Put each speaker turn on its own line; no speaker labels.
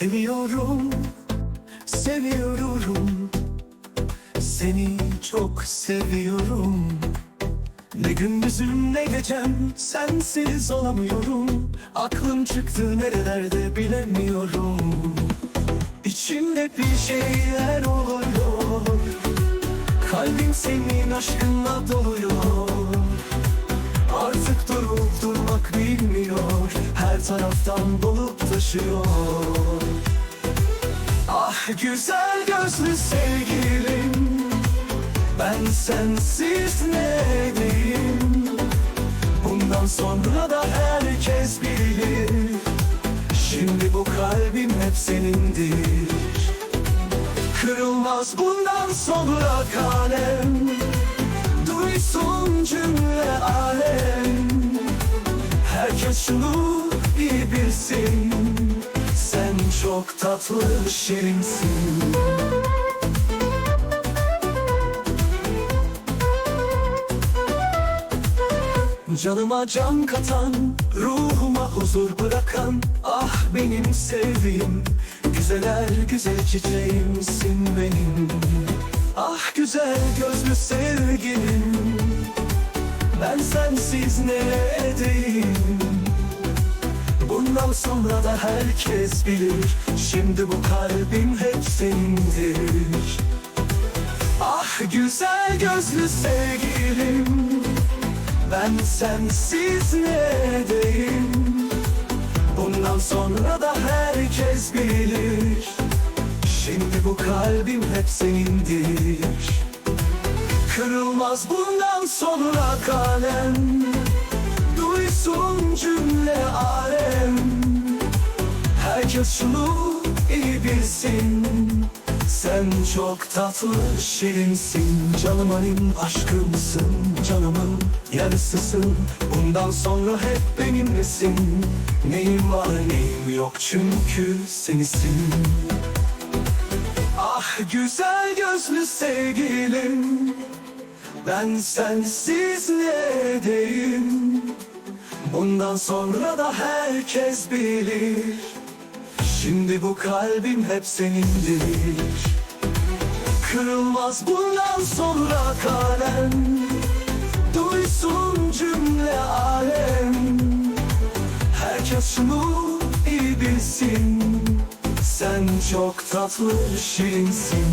Seviyorum, seviyorum. Seni çok seviyorum. Ne gündüzüm ne gecem sensiz olamıyorum. Aklım çıktı nerelerde bilemiyorum. İçimde bir şeyler oluyor. Kalbim senin aşkınla doluyor Artık durup durmak bilmiyor. Her taraftan dolup taşıyor. Ah güzel gözlü sevgilim. Ben sensiz ne edeyim Bundan sonra da herkes bilir. Şimdi bu kalbim hep senindir. Kırılmaz bundan sonra kalem Duysun cümle alem. Herkes şunu iyi bilsin. Sen çok tatlı şirinsin. Canıma can katan, ruhuma huzur bırakan. Ah benim sevdiğim, güzeller güzel çiçeğimsin güzel gözlü sevgilim. Ben sensiz ne edeyim Bundan sonra da herkes bilir. Şimdi bu kalbim hep senindir. Ah güzel gözlü sevgilim. Ben sensiz ne bu kalbim hep senindir. Kırılmaz bundan sonra kalem. Duysun cümle alem. Herkes şunu iyi bilsin. Sen çok tatlı şirinsin. Canım halim aşkımsın. Canımın yarısısın. Bundan sonra hep benimlesin. Neyim var neyim yok? Çünkü senisin güzel gözlü sevgilim Ben sensiz ne edeyim? Bundan sonra da herkes bilir. Şimdi bu kalbim hep senindir Kırılmaz bundan sonra kalem. Duysun cümle alem. Herkes şunu iyi bilsin Sen çok tatlı şirinsin